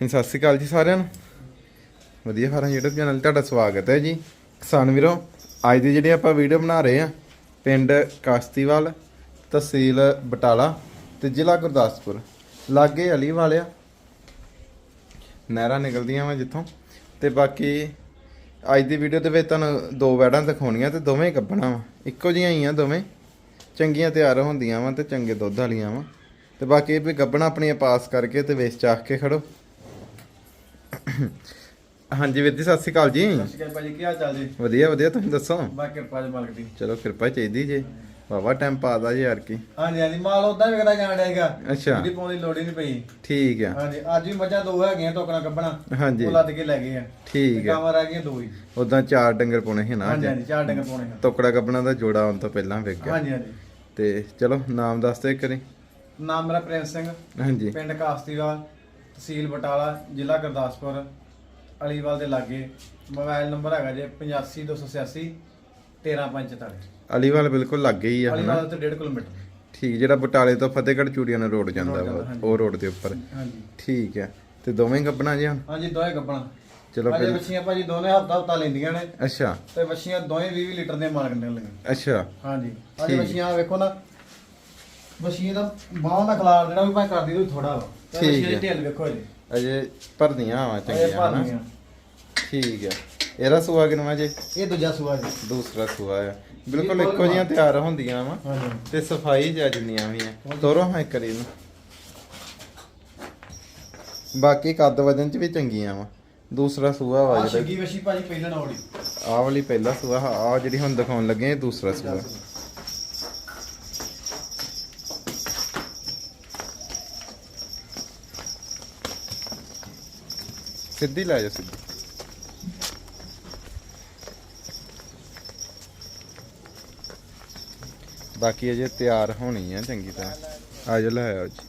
ਹਾਂਜੀ, ਸਤਿ ਸ਼੍ਰੀ ਅਕਾਲ ਜੀ ਸਾਰਿਆਂ ਨੂੰ। ਵਧੀਆ ਫਾਰਮ YouTube ਚੈਨਲ ਤੁਹਾਡਾ ਸਵਾਗਤ ਹੈ ਜੀ। ਕਿਸਾਨ ਵੀਰੋ, ਅੱਜ ਦੀ ਜਿਹੜੀ ਆਪਾਂ ਵੀਡੀਓ ਬਣਾ ਰਹੇ ਆ ਪਿੰਡ ਕਾਸ਼ਤੀਵਾਲ ਤਹਿਸੀਲ ਬਟਾਲਾ ਤੇ ਜ਼ਿਲ੍ਹਾ ਗੁਰਦਾਸਪੁਰ, ਲਾਗੇ ਅਲੀ ਵਾਲਿਆ ਨਹਿਰਾਂ ਨਿਕਲਦੀਆਂ ਵਾ ਜਿੱਥੋਂ। ਤੇ ਬਾਕੀ ਅੱਜ ਦੀ ਵੀਡੀਓ ਦੇ ਵਿੱਚ ਤੁਹਾਨੂੰ ਦੋ ਵੈੜਾਂ ਦਿਖਾਉਣੀਆਂ ਤੇ ਦੋਵੇਂ ਗੱਬਣਾ ਵਾ। ਇੱਕੋ ਜਿਹੀਆਂ ਹੀ ਆ ਦੋਵੇਂ। ਚੰਗੀਆਂ ਤਿਆਰ ਹੁੰਦੀਆਂ ਵਾ ਤੇ ਚੰਗੇ ਦੁੱਧ ਵਾਲੀਆਂ ਵਾ। ਤੇ ਬਾਕੀ ਇਹ ਵੀ ਗੱਬਣਾ ਆਪਣੀਆਂ ਪਾਸ ਕਰਕੇ ਤੇ ਵੇਚ ਚਾਖ ਕੇ ਖੜੋ। ਹਾਂਜੀ ਵੀਰ ਜੀ ਸਤਿ ਸ਼੍ਰੀ ਅਕਾਲ ਜੀ। ਸਤਿ ਸ਼੍ਰੀ ਅਕਾਲ ਭਾਜੀ ਕੀ ਹਾਲ ਚਾਲ ਜੀ? ਵਧੀਆ ਵਧੀਆ ਤੁਸੀਂ ਦੱਸੋ? ਬਾ ਕਿਰਪਾ ਜੀ ਮਾਲਕ ਦੀ। ਚਲੋ ਕਿਰਪਾ ਚਾਹੀਦੀ ਜੇ। ਵਾਵਾ ਟਾਈਮ ਪਾਦਾ ਜੀ ਯਾਰ ਕੀ। ਹਾਂਜੀ ਹਾਂਜੀ ਮਾਲ ਉਦਾਂ ਵਿਕਦਾ ਜਾਣ ਡਿਆਗਾ ਅੱਛਾ। ਜਿਹੜੀ ਪਾਉਣ ਦੀ ਲੋੜ ਹੀ ਨਹੀਂ ਪਈ। ਠੀਕ ਆ। ਹਾਂਜੀ ਅੱਜ ਵੀ ਮੱਝਾਂ ਦੋ ਹੈਗੀਆਂ ਟੋਕਣਾ ਕੱਢਣਾ। ਹਾਂਜੀ। ਉਹ ਲੱਦ ਕੇ ਲੈ ਗਏ ਆ। ਠੀਕ ਆ। ਕਾਮਰ ਆ ਗਈਆਂ ਦੋ ਹੀ। ਉਦਾਂ ਚਾਰ ਡੰਗਰ ਪਾਉਣੇ ਸੀ ਨਾ ਹਾਂਜੀ ਅੱਜ। ਹਾਂਜੀ ਚਾਰ ਡੰਗਰ ਪਾਉਣੇ ਆ। ਟੋਕੜਾ ਕੱਪਣਾ ਦਾ ਜੋੜਾ ਆਉਣ ਤੋਂ ਪਹਿਲਾਂ ਵਿਕ ਗਿਆ। ਹਾਂਜੀ ਹਾਂਜੀ। ਤੇ ਚਲੋ ਨਾਮ ਦੱਸ ਦੇ ਕਰੀ ਨਾਮ ਮੇਰਾ ਪ੍ਰਿੰਸ ਸਿੰਘ। ਹਾਂਜੀ। ਪਿੰਡ ਕਾਸਤੀਵਾਲ। ਤਹਿਸੀਲ ਬਟਾਲਾ ਜ਼ਿਲ੍ਹਾ ਗੁਰਦਾਸਪੁਰ ਅਲੀਵਾਲ ਦੇ ਲਾਗੇ। ਮੋਬਾਈਲ ਨੰਬਰ ਹੈਗਾ ਜੇ 85286 13544 ਅਲੀਵਾਲ ਬਿਲਕੁਲ ਲੱਗੇ ਹੀ ਆ ਹਨਾ? ਅਲੀਵਾਲ ਤੋਂ 1.5 ਕਿਲੋਮੀਟਰ। ਠੀਕ ਜਿਹੜਾ ਬਟਾਲੇ ਤੋਂ ਫਤਿਹਗੜ੍ਹ ਚੂੜੀਆਂ ਨੂੰ ਰੋਡ ਜਾਂਦਾ ਵਾ। ਉਹ ਰੋਡ ਦੇ ਉੱਪਰ। ਹਾਂਜੀ। ਠੀਕ ਹੈ ਤੇ ਦੋਵੇਂ ਗੱਬਣਾ ਜੀ ਹੁਣ? ਹਾਂਜੀ ਦੋਵੇਂ ਗੱਬਣਾ ਚਲੋ ਫਿਰ। ਬੱਚੀਆਂ ਭਾਜੀ ਦੋਨੇ ਹਫਤਾ ਹਫਤਾ ਲੈਂਦੀਆਂ ਨੇ। ਅੱਛਾ। ਤੇ ਬੱਚੀਆਂ ਦੋਵੇਂ 20 ਲੀਟਰ ਦੇ ਮਾਲਕ ਨੇ ਅੱਛਾ। ਹਾਂਜੀ। ਅੱਜ। ਬੱਚੀਆਂ ਵੇਖੋ ਨਾ ਬੱਚੀਆਂ ਦਾ ਬਾਹਾਂ ਦਾ ਖਲਾਰ ਜਿਹੜਾ ਵੀ ਭਾਵੇਂ ਕਰਦੀ ਉਹ ਥੋੜਾ ਵਾ। ਤੇ ਠੀਕ ਹੈ। ਵੇਖੋ ਜੀ ਅਜੇ ਭਰਦੀਆਂ ਆ ਇਹ ਚੰਗੀਆਂ ਹਨਾ? ਭਾਰਨੀਆਂ। ਠੀਕ ਹੈ। ਇਹਦਾ ਸੂਆ ਕਿਨਵਾ ਜੇ? ਇਹ ਦੂਜਾ ਸੂਆ ਜੀ। ਦੂਸਰਾ ਸੂਆ ਆ। ਬਿਲਕੁਲ ਇੱਕੋ ਜਿਹੀਆਂ ਤਿਆਰ ਹੁੰਦੀਆਂ ਵਾ। ਤੇ ਸਫ਼ਾਈ ਜਿਹਾ ਜਿੰਨੀਆਂ ਵੀ ਆ ਤੋਰੋ ਹਾਂ ਇੱਕ ਵਾਰੀ ਨੂੰ ਬਾਕੀ ਕੱਦ ਵਜਨ ਚ ਵੀ ਚੰਗੀਆਂ ਵਾ। ਦੂਸਰਾ ਸੂਆ ਵਾ ਜਿਹੜਾ। ਛਿੱਗੀ ਵਸ਼ੀ ਭਾਜੀ ਪਹਿਲਾਂ ਨੌੜੀ ਆਹ ਵਾਲੀ ਪਹਿਲਾ ਸੂਆ ਆ ਜਿਹੜੀ ਹੁਣ ਦਿਖਾਉਣ ਲੱਗੇ ਇਹ ਦੂਸਰਾ ਸੂਆ। ਸਿੱਧੀ ਲੈ ਜਾ ਸਿੱਧੀ। ਬਾਕੀ ਅਜੇ ਤਿਆਰ ਹੋਣੀ ਆ ਚੰਗੀ ਤਰ੍ਹਾਂ। ਆ ਜਾ ਲੈ ਆਓ ਜੀ।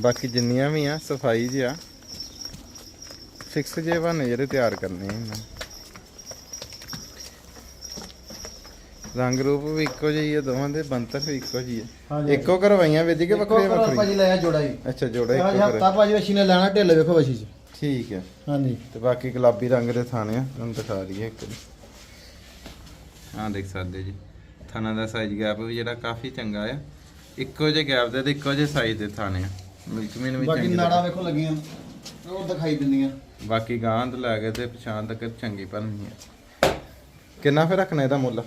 ਬਾਕੀ ਜਿੰਨੀਆਂ ਵੀ ਆ, ਸਫ਼ਾਈ ਜੀ ਆ। ਫਿਕਸ ਜੇ ਬਣੇ ਜਿਹੜੇ ਤਿਆਰ ਕਰਨੇ ਆ ਇਹਨਾਂ ਰੰਗ ਰੂਪ ਵੀ ਇੱਕੋ ਜਿਹੀ ਆ ਦੋਵਾਂ ਦੇ ਬੰਤਰ ਵੀ ਇੱਕੋ ਜਿਹੀ ਹਾਂਜੀ ਇੱਕੋ ਕਰਵਾਈਆਂ ਵੇਦੀ ਕੇ ਵੱਖਰੇ ਇੱਕੋ ਵੱਖਰੇ ਭਾਜੀ ਲਿਆ ਜੋੜਾ ਜੀ। ਅੱਛਾ ਜੋੜਾ ਇੱਕੋ ਹਫਤਾ ਕਰ ਭਾਜੀ ਵਸ਼ੀ ਨੇ ਲੈਣਾ ਢਿੱਲ ਵੇਖੋ ਵਸ਼ੀ ਚ ਠੀਕ ਹੈ ਹਾਂਜੀ। ਤੇ ਬਾਕੀ ਗੁਲਾਬੀ ਰੰਗ ਦੇ ਥਾਣੇ ਆ ਤੁਹਾਨੂੰ ਦਿਖਾ ਦਈਏ ਇੱਕ ਆਹ ਦੇਖ ਸਕਦੇ ਜੀ। ਥਾਣਾ ਦਾ ਸਾਈਜ਼ ਗੈਪ ਵੀ ਜਿਹੜਾ ਕਾਫੀ ਚੰਗਾ ਆ। ਇੱਕੋ ਜਿਹੇ ਗੈਪ ਦੇ ਤੇ ਇੱਕੋ ਜਿਹੇ ਸਾਈਜ਼ ਦੇ ਥਾਣੇ ਆ। ਮਿਲਕਮੀਨ ਵੀ ਬਾਕੀ ਨਾੜਾ। ਵੇਖੋ ਲੱਗੀਆਂ ਉਹ ਦਿਖਾਈ ਦਿੰਦੀਆਂ। ਬਾਕੀ ਗਾਂ ਤੋਂ ਲੈ ਕੇ ਤੇ ਪਛਾਣ ਤੱਕ ਚੰਗੀ ਭਰਨੀ ਆ। ਕਿੰਨਾ ਫਿਰ ਰੱਖਣਾ ਇਹਦਾ ਮੁੱਲ?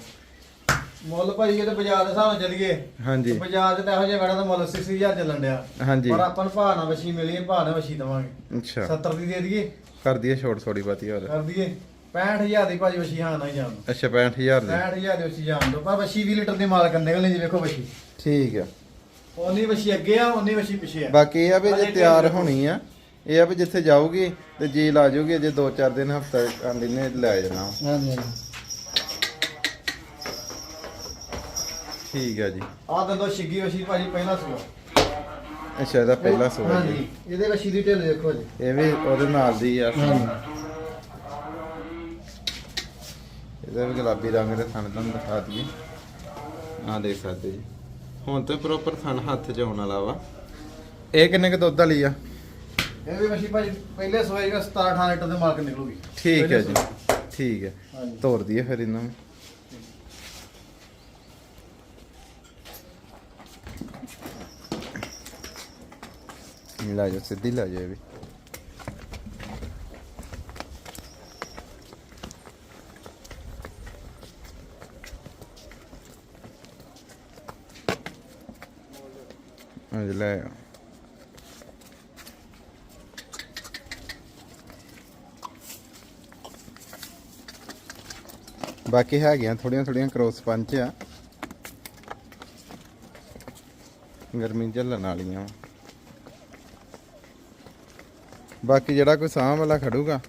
ਮੁੱਲ ਭਾਜੀ ਇਹ ਤੇ ਬਾਜ਼ਾਰ ਦੇ ਹਿਸਾਬ ਨਾਲ ਚੱਲੀਏ ਹਾਂਜੀ। ਬਾਜ਼ਾਰ 'ਚ ਤਾਂ ਇਹੋ ਜਿਹੇ ਵੜਾ ਦਾ ਮੁੱਲ 80000 ਚੱਲਣ ਡਿਆ। ਹਾਂਜੀ। ਪਰ ਆਪਾਂ ਨੂੰ ਭਾਅ ਨਾਲ ਵਸ਼ੀ ਮਿਲੀ ਭਾਅ ਨਾਲ ਵਸ਼ੀ ਦਵਾਂਗੇ। ਅੱਛਾ। 70 ਦੀ ਦੇ ਦਈਏ। ਕਰ ਦਈਏ ਛੋਟ ਥੋੜੀ ਬਾਤੀ ਹੋਰ। ਕਰ ਦਈਏ। 65000 ਦੀ ਭਾਜੀ ਵਸ਼ੀ ਹਾਂ ਨਾ ਜਾਣ ਅੱਛਾ 65000 ਦੀ। 65000 ਦੀ ਵਸ਼ੀ ਜਾਣ ਦੋ ਪਰ ਵਸ਼ੀ 20 ਲੀਟਰ ਦੀ ਮਾਲਕ ਨਿਕਲਣੀ ਜੀ ਵੇਖੋ ਵਸ਼ੀ ਠੀਕ ਆ। ਉਨੀ ਵਸ਼ੀ ਅੱਗੇ ਆ ਉਨੀ ਵਸ਼ੀ ਪਿੱਛੇ ਆ। ਬਾਕੀ ਇਹ ਆ ਵੀ ਜੇ ਤਿਆਰ ਹੋਣੀ ਆ ਇਹ ਆ ਵੀ ਜਿੱਥੇ ਜਾਊਗੀ ਤੇ ਜੀ ਲਾ ਜਾਊਗੀ ਜੇ 2-4 ਦਿਨ ਹਫਤਾ ਆਂਦੀ ਨੇ ਲੈ ਜਾਣਾ। ਹਾਂਜੀ ਹਾਂਜੀ। ਠੀਕ ਆ ਜੀ। ਆਹ ਦੰਦੋ ਛਿੱਗੀ ਵਸ਼ੀ ਭਾਜੀ ਪਹਿਲਾ ਸੁਆ ਅੱਛਾ ਇਹਦਾ ਪਹਿਲਾ ਸੂਆ ਜੀ। ਹਾਂਜੀ ਇਹਦੇ ਵਸ਼ੀ ਦੀ ਢਿੱਲ ਦੇਖੋ ਜੀ। ਇਹ ਵੀ ਉਹਦੇ ਨਾਲ ਦੀ ਆ। ਇਹਦਾ ਵੀ ਗੁਲਾਬੀ ਰੰਗ ਦੇ ਥਣ ਤੁਹਾਨੂੰ ਦਿਖਾ ਦਈਏ। ਆ ਦੇਖ ਸਕਦੇ ਜੀ। ਹੁਣ ਤੇ ਪ੍ਰੋਪਰ ਥਣ ਹੱਥ 'ਚ ਆਉਣ ਵਾਲਾ ਵਾ। ਇਹ ਕਿੰਨੇ ਕੁ ਦੁੱਧ ਵਾਲੀ ਆ? ਇਹ ਵੀ ਵਸ਼ੀ ਭਾਜੀ ਪਹਿਲੇ ਸੋਏ ਦਾ 17 18 ਲੀਟਰ ਦੇ ਮਾਲਕ ਨਿਕਲੂਗੀ। ਠੀਕ ਹੈ ਪਹਿਲੇ ਜੀ। ਸੂਏ। ਠੀਕ ਹੈ ਹਾਂਜੀ। ਤੋਰ ਦਈਏ ਫਿਰ ਇਹਨਾਂ ਨੂੰ। ਲੈ ਜਾ ਸਿੱਧੀ ਲੈ ਜਾ ਵੀ ਲੈ ਆ ਬਾਕੀ ਹੈਗੀਆਂ ਥੋੜੀਆਂ ਥੋੜੀਆਂ ਕ੍ਰੋਸ ਪੰਚ ਆ ਗਰਮੀ ਝੱਲਣ ਵਾਲੀਆਂ ਵਾਂ। ਬਾਕੀ ਜਿਹੜਾ ਕੋਈ ਸਾਂਭ ਵਾਲਾ ਖੜੂਗਾ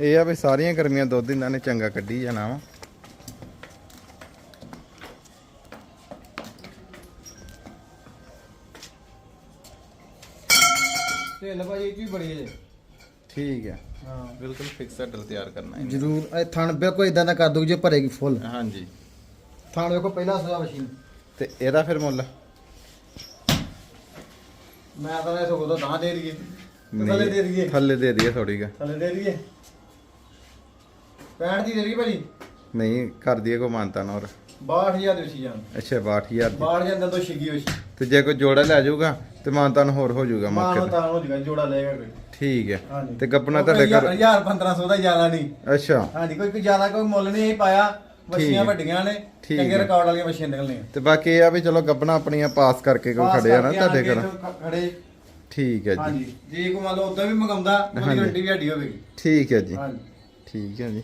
ਇਹ ਆ ਵੀ ਸਾਰੀਆਂ ਗਰਮੀਆਂ ਦੁੱਧ ਇਹਨਾਂ ਨੇ ਚੰਗਾ ਕੱਢੀ ਜਾਣਾ ਵਾ। ਢਿੱਲ ਭਾਜੀ ਇਹ ਵੀ ਬੜੀ ਹੈ ਜੀ। ਠੀਕ ਹੈ। ਹਾਂ। ਬਿਲਕੁਲ ਫਿਕਸ ਹੱਡਲ ਤਿਆਰ ਕਰਨਾ ਹੈ ਜ਼ਰੂਰ ਇਹ ਥਣ ਬਿਲਕੁਲ ਇਦਾਂ ਦਾ ਕਰ ਦੂਗੀ ਜੇ ਭਰੇਗੀ ਫੁੱਲ। ਹਾਂਜੀ। ਥਣ ਵੇਖੋ ਪਹਿਲਾ ਸੂਆ ਮਸ਼ੀਨ। ਤੇ ਇਹਦਾ ਫਿਰ ਮੁੱਲ? ਮੈਂ ਤਾਂ ਇਹ ਸਗੋਂ ਤਾਂ ਨਾ ਦੇ ਦਈਏ। ਥੱਲੇ ਦੇ ਦਈਏ। ਥੱਲੇ ਦੇ ਦਈਏ ਥੋੜੀ ਗਾ ਥੱਲੇ ਦੇ ਦਈਏ। 65 ਦੀ ਦੇ ਦਈਏ ਭਾਜੀ। ਨਹੀਂ ਕਰ ਦਈਏ ਕੋ ਮਾਨਤਾ ਨਾ ਹੋਰ। 62000 ਦੀ ਸੀ ਜਾਨ। ਅੱਛਾ 62000 ਦੀ। 62000 ਦਾ ਤੋਂ ਛਿੱਗੀ ਹੋਈ ਤੇ ਜੇ ਕੋਈ ਜੋੜਾ ਲੈ ਜਾਊਗਾ ਤੇ ਮਾਨਤਾ ਨੂੰ ਹੋਰ ਹੋ ਜਾਊਗਾ ਮੌਕੇ ਨੂੰ ਤੇ। ਤਾਂ ਹੋ ਜੂਗਾ ਜੋੜਾ ਲਏਗਾ ਕੋਈ। ਠੀਕ ਹੈ। ਤੇ ਗੱਪਣਾ ਤੁਹਾਡੇ ਘਰ 1000 1500 ਦਾ ਜ਼ਿਆਦਾ ਨਹੀਂ। ਅੱਛਾ। ਹਾਂਜੀ ਕੋਈ ਕੋਈ ਜ਼ਿਆਦਾ ਕੋਈ ਮੁੱਲ ਨਹੀਂ ਪਾਇਆ। ਹੈ। ਵੱਡੀਆਂ ਨੇ। ਚੰਗੇ। ਰਿਕਾਰਡ ਵਾਲੀਆਂ ਮੱਛੀਆਂ ਨਿਕਲਣੀਆਂ। ਤੇ ਬਾਕੀ ਇਹ ਆ ਵੀ ਚਲੋ ਗੱਪਣਾ ਆਪਣੀਆਂ ਪਾਸ ਕਰਕੇ ਕੋਈ ਪਾਸ ਖੜੇ ਆ ਨਾ ਤੁਹਾਡੇ ਕੇ ਘਰ। ਖੜੇ ਠੀਕ ਹੈ ਜੀ। ਹਾਂਜੀ ਜੇ ਕੋ ਮੰਨ ਲਓ ਉਦਾਂ ਵੀ ਮੰਗਾਉਂਦਾ ਉਹਦੀ ਹਾਂਜੀ। ਗਾਰੰਟੀ ਵੀ ਸਾਡੀ ਹੋਵੇਗੀ। ਠੀਕ ਹੈ ਜੀ। ਹਾਂਜੀ। ਠੀਕ ਹੈ ਜੀ।